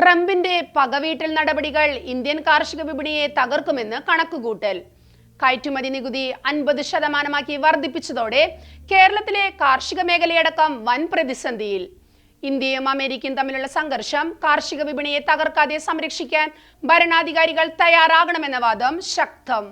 ട്രംപിന്റെ പകവീട്ടൽ നടപടികൾ ഇന്ത്യൻ കാർഷിക വിപണിയെ തകർക്കുമെന്ന് കണക്കുകൂട്ടൽ. കയറ്റുമതി നികുതി അൻപത് ശതമാനമാക്കി വർദ്ധിപ്പിച്ചതോടെ കേരളത്തിലെ കാർഷിക മേഖലയടക്കം വൻ പ്രതിസന്ധിയിൽ. ഇന്ത്യയും അമേരിക്കയും തമ്മിലുള്ള സംഘർഷം കാർഷിക വിപണിയെ തകർക്കാതെ സംരക്ഷിക്കാൻ ഭരണാധികാരികൾ തയ്യാറാകണമെന്ന വാദം ശക്തം.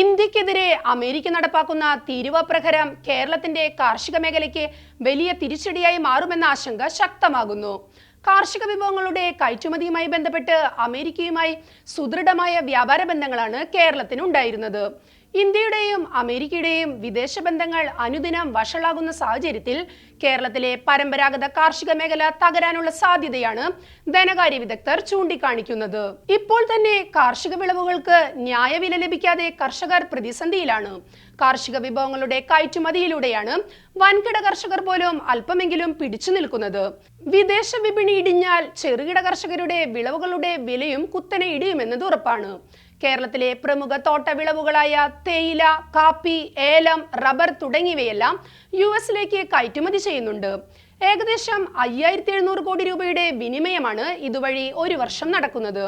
ഇന്ത്യക്കെതിരെ അമേരിക്ക നടപ്പാക്കുന്ന തീരുവ പ്രഹരം കേരളത്തിന്റെ കാർഷിക മേഖലയ്ക്ക് വലിയ തിരിച്ചടിയായി മാറുമെന്ന ആശങ്ക ശക്തമാകുന്നു. കാർഷിക വിഭവങ്ങളുടെ കയറ്റുമതിയുമായി ബന്ധപ്പെട്ട് അമേരിക്കയുമായി സുദൃഢമായ വ്യാപാര ബന്ധങ്ങളാണ് കേരളത്തിന് ഉണ്ടായിരുന്നത്. ഇന്ത്യയുടെയും അമേരിക്കയുടെയും വിദേശ ബന്ധങ്ങൾ അനുദിനം വഷളാകുന്ന സാഹചര്യത്തിൽ കേരളത്തിലെ പരമ്പരാഗത കാർഷിക മേഖല തകരാനുള്ള സാധ്യതയാണ് ധനകാര്യ വിദഗ്ധർ ചൂണ്ടിക്കാണിക്കുന്നത്. ഇപ്പോൾ തന്നെ കാർഷിക വിളവുകൾക്ക് ന്യായവില ലഭിക്കാതെ കർഷകർ പ്രതിസന്ധിയിലാണ്. കാർഷിക വിഭവങ്ങളുടെ കയറ്റുമതിയിലൂടെയാണ് വൻകിട കർഷകർ പോലും അല്പമെങ്കിലും പിടിച്ചു നിൽക്കുന്നത്. വിദേശ വിപണി ഇടിഞ്ഞാൽ ചെറുകിട കർഷകരുടെ വിളവുകളുടെ വിലയും കുത്തനെ ഇടിയുമെന്നത് ഉറപ്പാണ്. കേരളത്തിലെ പ്രമുഖ തോട്ടവിളവുകളായ തേയില കാപ്പി ഏലം റബ്ബർ തുടങ്ങിയവയെല്ലാം യു എസിലേക്ക് കയറ്റുമതി ചെയ്യുന്നുണ്ട്. ഏകദേശം അയ്യായിരത്തി എഴുന്നൂറ് കോടി രൂപയുടെ വിനിമയമാണ് ഇതുവഴി ഒരു വർഷം നടക്കുന്നത്.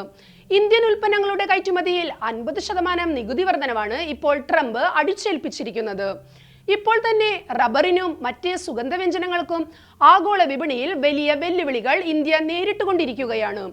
ഇന്ത്യൻ ഉൽപ്പന്നങ്ങളുടെ കയറ്റുമതിയിൽ അൻപത് ശതമാനം നികുതി വർധനവാണ് ഇപ്പോൾ ട്രംപ് അടിച്ചേൽപ്പിച്ചിരിക്കുന്നത്. ഇപ്പോൾ തന്നെ റബ്ബറിനും മറ്റ് സുഗന്ധവ്യഞ്ജനങ്ങൾക്കും ആഗോള വിപണിയിൽ വലിയ വെല്ലുവിളികൾ ഇന്ത്യ നേരിട്ടുകൊണ്ടിരിക്കുകയാണ്.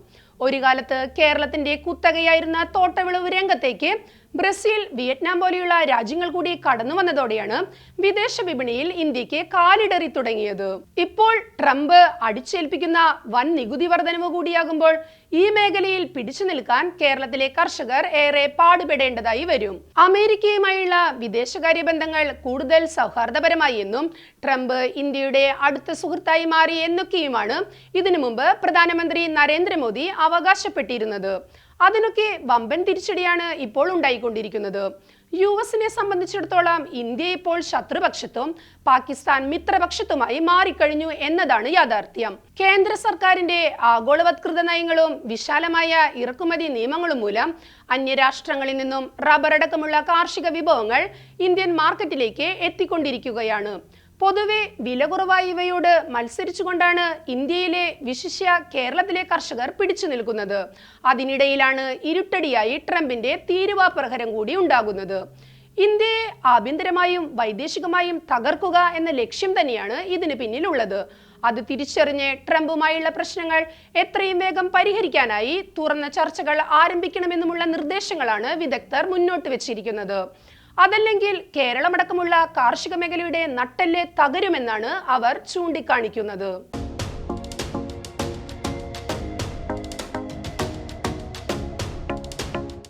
ഒരു കാലത്ത് കേരളത്തിന്റെ കുത്തകയായിരുന്ന തോട്ടവിളവ് രംഗത്തേക്ക് ബ്രസീൽ വിയറ്റ്നാം പോലെയുള്ള രാജ്യങ്ങൾ കൂടി കടന്നു വന്നതോടെയാണ് വിദേശ വിപണിയിൽ ഇന്ത്യയ്ക്ക് കാലിടറി തുടങ്ങിയത്. ഇപ്പോൾ ട്രംപ് അടിച്ചേൽപ്പിക്കുന്ന വൻ നികുതി വർധനവ് കൂടിയാകുമ്പോൾ ഈ മേഖലയിൽ പിടിച്ചു നിൽക്കാൻ കേരളത്തിലെ കർഷകർ ഏറെ പാടുപെടേണ്ടതായി വരും. അമേരിക്കയുമായുള്ള വിദേശകാര്യ ബന്ധങ്ങൾ കൂടുതൽ സൗഹാർദ്ദപരമായി എന്നും ട്രംപ് ഇന്ത്യയുടെ അടുത്ത സുഹൃത്തായി മാറി എന്നൊക്കെയുമാണ് ഇതിനു മുമ്പ് പ്രധാനമന്ത്രി നരേന്ദ്രമോദി അവകാശപ്പെട്ടിരുന്നത്. അതിനൊക്കെ വമ്പൻ തിരിച്ചടിയാണ് ഇപ്പോൾ ഉണ്ടായിക്കൊണ്ടിരിക്കുന്നത്. യു എസിനെ സംബന്ധിച്ചിടത്തോളം ഇന്ത്യ ഇപ്പോൾ ശത്രുപക്ഷത്തും പാകിസ്ഥാൻ മിത്രപക്ഷത്തുമായി മാറിക്കഴിഞ്ഞു എന്നതാണ് യാഥാർത്ഥ്യം. കേന്ദ്ര സർക്കാരിന്റെ ആഗോളവത്കൃത നയങ്ങളും വിശാലമായ ഇറക്കുമതി നിയമങ്ങളും മൂലം അന്യരാഷ്ട്രങ്ങളിൽ നിന്നും റബ്ബറടക്കമുള്ള കാർഷിക വിഭവങ്ങൾ ഇന്ത്യൻ മാർക്കറ്റിലേക്ക് എത്തിക്കൊണ്ടിരിക്കുകയാണ്. പൊതുവെ വില കുറവായ ഇവയോട് മത്സരിച്ചുകൊണ്ടാണ് ഇന്ത്യയിലെ വിശിഷ്യ കേരളത്തിലെ കർഷകർ പിടിച്ചു നിൽക്കുന്നത്. അതിനിടയിലാണ് ഇരുട്ടടിയായി ട്രംപിന്റെ തീരുവാ പ്രഹരം കൂടി ഉണ്ടാകുന്നത്. ഇന്ത്യയെ ആഭ്യന്തരമായും വൈദേശികമായും തകർക്കുക എന്ന ലക്ഷ്യം തന്നെയാണ് ഇതിന് പിന്നിലുള്ളത്. അത് തിരിച്ചറിഞ്ഞ് ട്രംപുമായുള്ള പ്രശ്നങ്ങൾ എത്രയും വേഗം പരിഹരിക്കാനായി തുറന്ന ചർച്ചകൾ ആരംഭിക്കണമെന്നുമുള്ള നിർദ്ദേശങ്ങളാണ് വിദഗ്ധർ മുന്നോട്ട് വെച്ചിരിക്കുന്നത്. അതല്ലെങ്കിൽ കേരളമടക്കമുള്ള കാർഷിക മേഖലയുടെ നട്ടെല്ല് തകരുമെന്നാണ് അവർ ചൂണ്ടിക്കാണിക്കുന്നത്.